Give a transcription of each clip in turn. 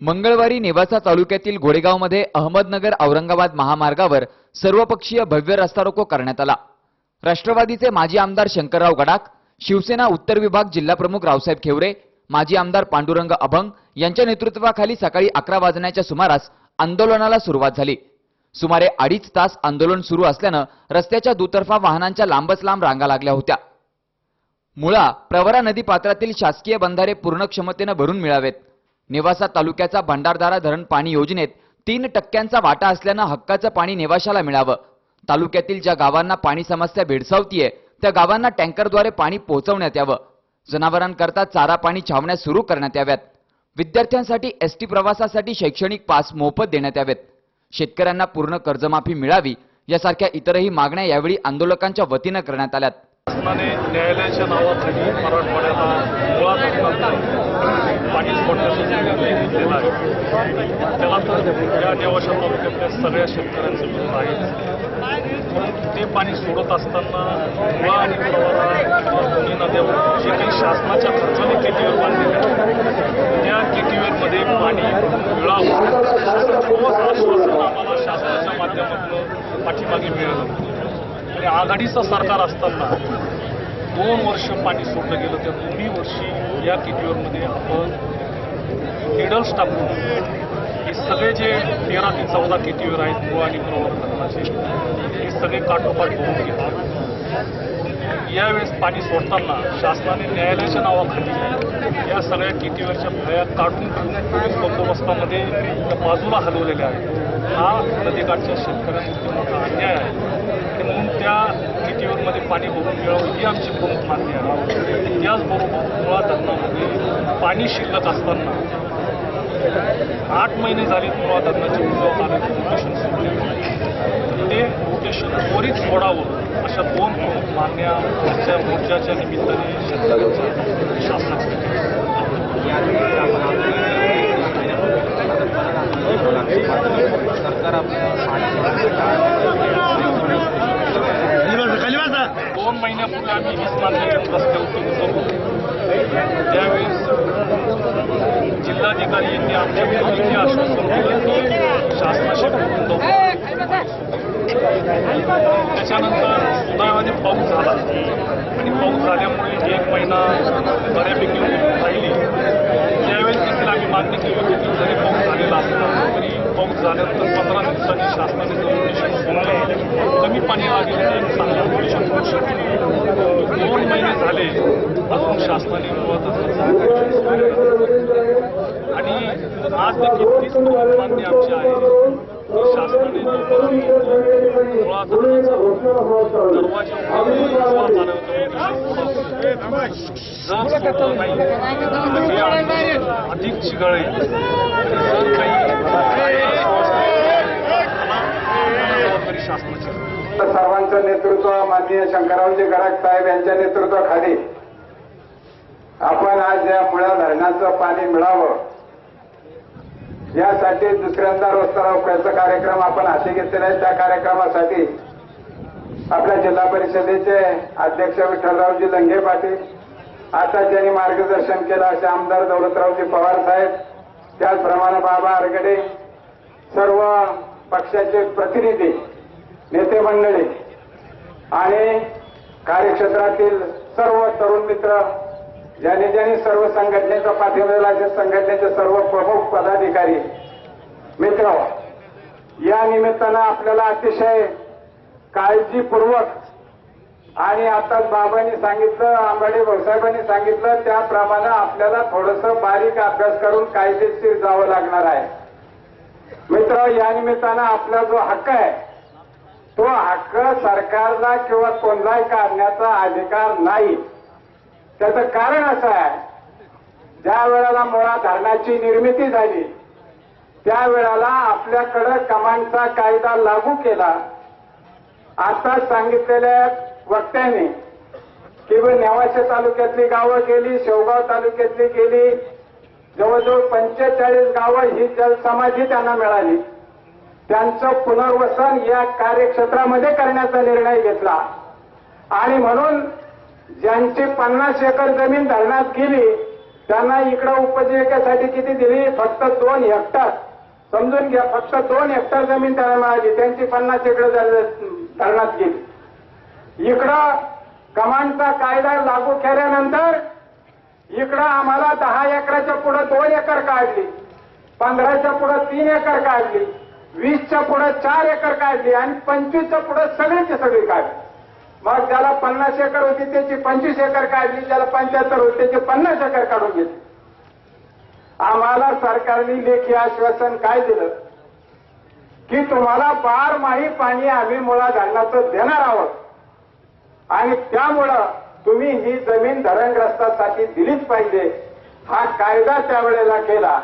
मंगळवारी नेवासा तालुक्यातील गोडेगावमध्ये अहमदनगर औरंगाबाद महामार्गावर सर्वपक्षीय भव्य रस्ता रोको करण्यात आला. राष्ट्रवादीचे माजी आमदार शंकरराव गडाख शिवसेना उत्तर विभाग जिल्हाप्रमुख रावसाहेब खेवरे माजी आमदार पांडुरंग अभंग यांच्या नेतृत्वाखाली सकाळी अकरा वाजण्याच्या सुमारास आंदोलनाला सुरुवात झाली. सुमारे अडीच तास आंदोलन सुरू असल्यानं रस्त्याच्या दुतर्फा वाहनांच्या लांबच लांब रांगा लागल्या होत्या. मुळा प्रवरा नदी पात्रातील शासकीय बंधारे पूर्ण क्षमतेनं भरून मिळावेत. नेवासा तालुक्याचा भंडारदारा धरण पाणी योजनेत तीन टक्क्यांचा वाटा असल्यानं हक्काचं पाणी नेवाशाला मिळावं. तालुक्यातील ज्या गावांना पाणी समस्या भेडसावतीये त्या गावांना टँकरद्वारे पाणी पोहोचवण्यात यावं. जनावरांकरता चारा पाणी छावण्या सुरू करण्यात याव्यात. विद्यार्थ्यांसाठी एसटी प्रवासासाठी शैक्षणिक पास मोफत देण्यात यावेत. शेतकऱ्यांना पूर्ण कर्जमाफी मिळावी यासारख्या इतरही मागण्या यावेळी आंदोलकांच्या वतीनं करण्यात आल्यात. न्यायालयाच्या नावाखाली मराठवाड्याला मुळा धरणाचं पाणी सोडण्याचा जो आहे त्याला तर या नेवाशा तालुक्यातल्या सगळ्या शेतकऱ्यांचं विरोध आहे ते पाणी सोडत असताना मुळा आणि प्रवरा दोन्ही नद्यावर जे काही शासनाच्या खर्चाने केटीवर बांधलेले आहे त्या केटीवेरमध्ये पाणी मिळावं. असं ठोस आश्वासन आम्हाला शासनाच्या माध्यमातून पाठीमागे मिळालं. आणि आघाडीचं सरकार असताना दोन वर्ष पाणी सोडलं गेलं. त्या दोन्ही वर्षी या किटीवरमध्ये आपण निडल्स टाकून हे सगळे जे तेरा ते चौदा किटीवर आहेत गो आणि प्रवर्तनाचे हे सगळे काठोकाठ भरून घेतात यावेळेस पाणी सोडताना शासनाने न्यायालयाच्या नावाखाली या सगळ्या कितीवरच्या फळ्या काढून पोलीस बंदोबस्तामध्ये बाजूला हलवलेल्या आहेत. हा नदीकाठच्या शेतकऱ्यांवरती मोठा अन्याय आहे आणि म्हणून त्या कितीवरमध्ये पाणी भरून मिळावं ही आमची प्रमुख मागणी आहे. त्याचबरोबर मुळा धरणामध्ये पाणी शिल्लक असताना आठ महिने झाले मुळा धरणाचे उद्योग काढायचं रोटेशन सोडले ते रोटेशन त्वरित सोडावं अशा दोन मागण्या आजच्या मोर्चाच्या निमित्ताने शेतकऱ्यांच्या शासनाकडे सरकार आपल्या दोन महिन्यापूर्वी आम्ही वीस घेऊन रस्त्यावरती उतरलो त्यावेळेस जिल्हाधिकारी यांनी आमच्या विरोधी आश्वासन दिलं की शासनाशी बोलून त्याच्यानंतर उन्हाळ्यामध्ये पाऊस झाला. आणि पाऊस झाल्यामुळे एक महिना बऱ्यापैकी राहिली. त्यावेळेस देखील आम्ही मागणी केली होती जरी पाऊस झालेला असला तरी पाऊस झाल्यानंतर पंधरा दिवसांनी शासनाने जर कमी पाणी लागेल तर चांगलं रोटेशन होऊ दोन महिने झाले अजून शासनाने आणि आज देखील तीच मान्य आमची आहे. शासनाने मुळा धरणाचा नाही अधिक चिघळे जर काही सर्वांचं नेतृत्व माननीय शंकररावजी गडाख साहेब यांच्या नेतृत्वाखाली आपण आज या मुळा धरणाचं पाणी मिळावं. यासाठी दुसऱ्यांदा रोजचा रोखण्याचा कार्यक्रम आपण हाती घेतलेला आहे. त्या कार्यक्रमासाठी आपल्या जिल्हा परिषदेचे अध्यक्ष विठ्ठलरावजी लंगे पाटील आता ज्यांनी मार्गदर्शन केलं असे आमदार दौलतरावजी पवार साहेब त्याचप्रमाणे बाबा आरगडे सर्व पक्षाचे प्रतिनिधी नेते मंडळी आणि कार्यक्षेत्रातील सर्व तरुण मित्र ज्याने ज्याने सर्व संघटनेचा पाठिंबा दिला असे संघटनेचे सर्व प्रमुख पदाधिकारी मित्र या निमित्तानं आपल्याला अतिशय काळजीपूर्वक आणि आता बाबांनी सांगितलं आंबाडे भाऊसाहेबांनी सांगितलं त्याप्रमाणे आपल्याला थोडंसं बारीक अभ्यास करून कायदेशीर जावं लागणार आहे. मित्र या निमित्तानं आपला जो हक्क आहे तो हक्क सरकारला किंवा कोणलाही काढण्याचा अधिकार नाही. त्याचं कारण असं आहे ज्या वेळेला मुळा धरणाची निर्मिती झाली त्यावेळेला आपल्याकडं कमांडचा कायदा लागू केला. आता सांगितलेल्या वक्त्याने की नेवाशे तालुक्यातली गावं गेली शेवगाव तालुक्यातली गेली जवळजवळ पंचेचाळीस गावं ही जलसमाधी त्यांना मिळाली. त्यांचं पुनर्वसन या कार्यक्षेत्रामध्ये करण्याचा निर्णय घेतला. आणि म्हणून ज्यांची पन्नास एकर जमीन धरणात गेली त्यांना इकडं उपजीविकेसाठी किती दिली? फक्त दोन हेक्टर. समजून घ्या फक्त दोन हेक्टर जमीन त्यांना मिळाली. त्यांची पन्नास एकर धरणात गेली. इकडं कमांडचा कायदा लागू केल्यानंतर इकडं आम्हाला दहा एकराच्या पुढे दोन एकर काढली. पंधराच्या पुढे तीन एकर काढली. वीसच्या पुढे चार एकर काढली. आणि पंचवीसच्या पुढे सगळीची सगळी काढली. मग ज्याला पन्नास एकर होती त्याची पंचवीस एकर काढली ज्याला पंच्याहत्तर होती त्याची पन्नास एकर काढून घेतली. आम्हाला सरकारने लेखी आश्वासन काय दिलं? की तुम्हाला बारमाही पाणी आम्ही मुळा धरणाचं देणार आहोत. आणि त्यामुळं तुम्ही ही जमीन धरणग्रस्तासाठी दिलीच पाहिजे. हा कायदा त्यावेळेला केला.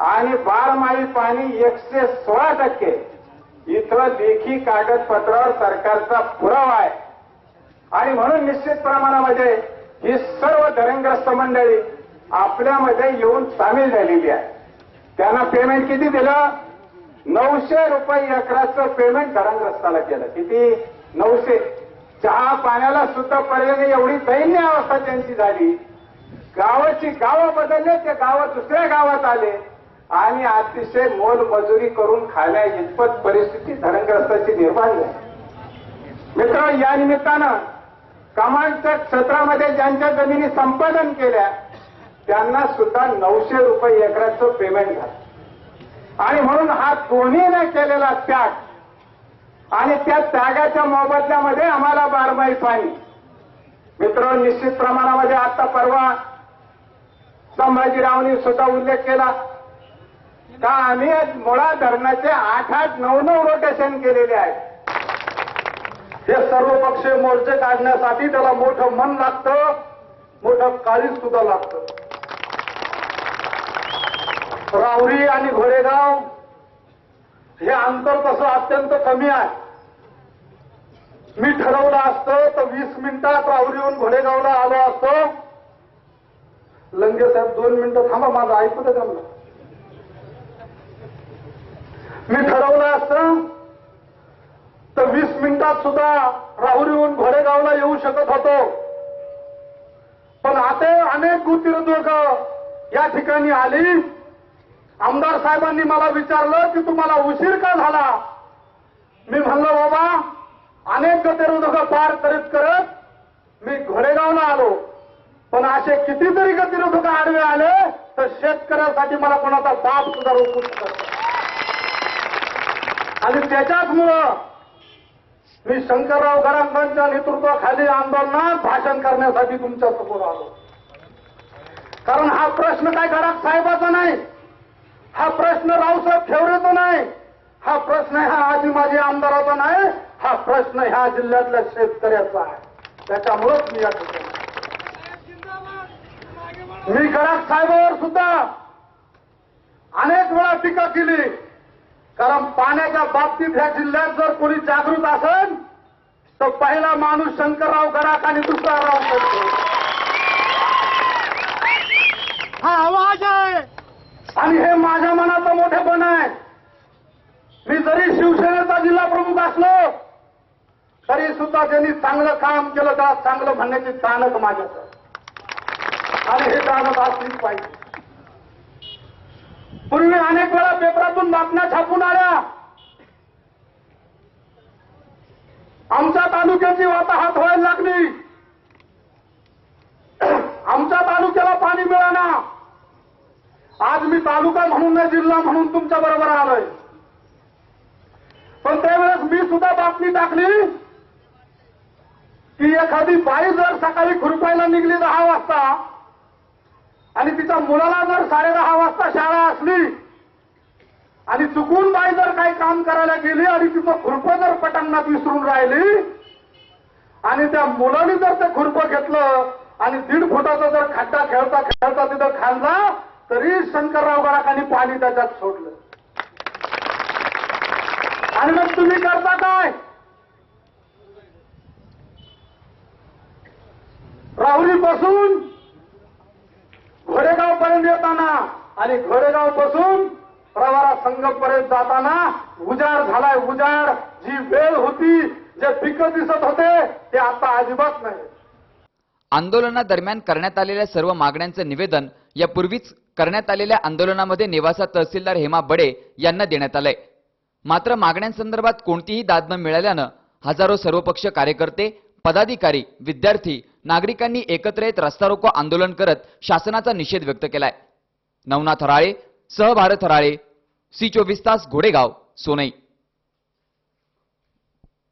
आणि बारमाही पाणी एकशे सोळा टक्के. इथं लेखी कागदपत्रावर सरकारचा पुरावा आहे. आणि म्हणून निश्चित प्रमाणामध्ये ही सर्व धरणग्रस्त मंडळी आपल्यामध्ये येऊन सामील झालेली आहे. त्यांना पेमेंट किती दिलं? नऊशे रुपये एकराचं पेमेंट धरणग्रस्ताला केलं. किती? नऊशे. चहा पाण्याला सुद्धा पर्यंत एवढी दैन्य अवस्था त्यांची झाली. गावाची गावं बदलले ते गावं दुसऱ्या गावात आले. आणि अतिशय मोलमजुरी करून खाण्या इतपत परिस्थिती धरणग्रस्ताची निर्माण झाली. मित्र या निमित्तानं कमांडच्या क्षेत्रामध्ये ज्यांच्या जमिनी संपादन केल्या त्यांना सुद्धा नऊशे रुपये एकराचं पेमेंट झालं. आणि म्हणून हा दोन्हीने केलेला त्याग. आणि त्या त्यागाच्या मोबदल्यामध्ये आम्हाला बारमाही पाणी. मित्र निश्चित प्रमाणामध्ये आता परवा संभाजीरावनी सुद्धा उल्लेख केला. का आम्ही मुळा धरणाचे आठ आठ नऊ नऊ रोटेशन केलेले आहे हे सर्व पक्षीय मोर्चे काढण्यासाठी त्याला मोठं मन लागतं मोठं काळीज सुद्धा लागतं. रावरी आणि घोडेगाव हे अंतर तसं अत्यंत कमी आहे. मी ठरवलं असतं तर वीस मिनिटात रावरीहून घोडेगावला आलो असतो. लंगे साहेब दोन मिनिटं थांबा माझं ऐकू दे त्यांना. मी ठरवलं असतं तर वीस मिनिटात सुद्धा राहुरीहून घोडेगावला येऊ शकत होतो. पण आता अनेक गुतिरदुर्ग या ठिकाणी आली. आमदार साहेबांनी मला विचारलं की तुम्हाला उशीर का झाला? मी म्हणलं बाबा अनेक गतिरोधक पार करीत करत मी घोडेगावला आलो. पण असे कितीतरी गतिरोधक आडवे आले तर शेतकऱ्यासाठी मला कोणाचा बाप सुद्धा रोखू शकत आणि त्याच्याचमुळं मी शंकरराव गरांकांच्या नेतृत्वाखाली आंदोलनात भाषण करण्यासाठी तुमच्यासमोर आलो. कारण हा प्रश्न काय गडाख साहेबाचा नाही हा प्रश्न रावसाहेब ठेवरेचा नाही हा प्रश्न ह्या आधी माझी आमदाराचा नाही हा प्रश्न ह्या जिल्ह्यातल्या शेतकऱ्याचा आहे. त्याच्यामुळेच मी या ठिकाणी मी गडाख साहेबावर सुद्धा अनेक वेळा टीका केली. कारण पाण्याच्या बाबतीत ह्या जिल्ह्यात जर कोणी जागृत असेल तर पहिला माणूस शंकरराव गडाख आणि दुसरा राव हा आवाज आहे. आणि हे माझ्या मनाचं मोठेपण आहे. मी जरी शिवसेनेचा जिल्हा प्रमुख असलो तरी सुद्धा ज्यांनी चांगलं काम केलं त्याला चांगलं म्हणण्याची ताणक माझ्याचं आणि हे ताणक असलीच पाहिजे. पूर्वी अनेक वेळा पेपरातून बातम्या छापून आल्या. आमच्या तालुक्याची वाताहत व्हायला लागली. आमच्या तालुक्याला पाणी मिळाना. आज मी तालुका म्हणून नाही जिल्हा म्हणून तुमच्या बरोबर आलोय. पण त्यावेळेस मी सुद्धा बातमी टाकली की एखादी बाई जर सकाळी खुरपायला निघली दहा वाजता आणि तिच्या मुलाला जर साडे दहा वाजता शाळा असली आणि चुकून बाई जर काही काम करायला गेली आणि तिचं खुरपं जर पटांगणात विसरून राहिली आणि त्या मुलाने जर ते खुरपं घेतलं आणि दीड फुटाचा जर खड्डा खेळता खेळता तिथं खाल्ला तरी शंकरराव गडाखाली पाणी त्याच्यात सोडलं. आणि मग तुम्ही करता काय? राहुली पासून घोडेगाव पर्यंत येताना आणि घोडेगावपासून प्रवारा संगम पर्यंत जाताना उजाड झालाय उजाड. जी वेळ होती जे पिक दिसत होते ते आता अजिबात नाही. आंदोलनादरम्यान करण्यात आलेल्या सर्व मागण्यांचं निवेदन यापूर्वीच करण्यात आलेल्या आंदोलनामध्ये नेवासा तहसीलदार हेमा बडे यांना देण्यात आलंय. मात्र मागण्यांसंदर्भात कोणतीही दाद न मिळाल्यानं हजारो सर्वपक्ष कार्यकर्ते पदाधिकारी विद्यार्थी नागरिकांनी एकत्र येत रस्ता रोको आंदोलन करत शासनाचा निषेध व्यक्त केलाय. नवनाथ हराळे सहभारत हराळे सी चोवीस तास घोडेगाव सोनई.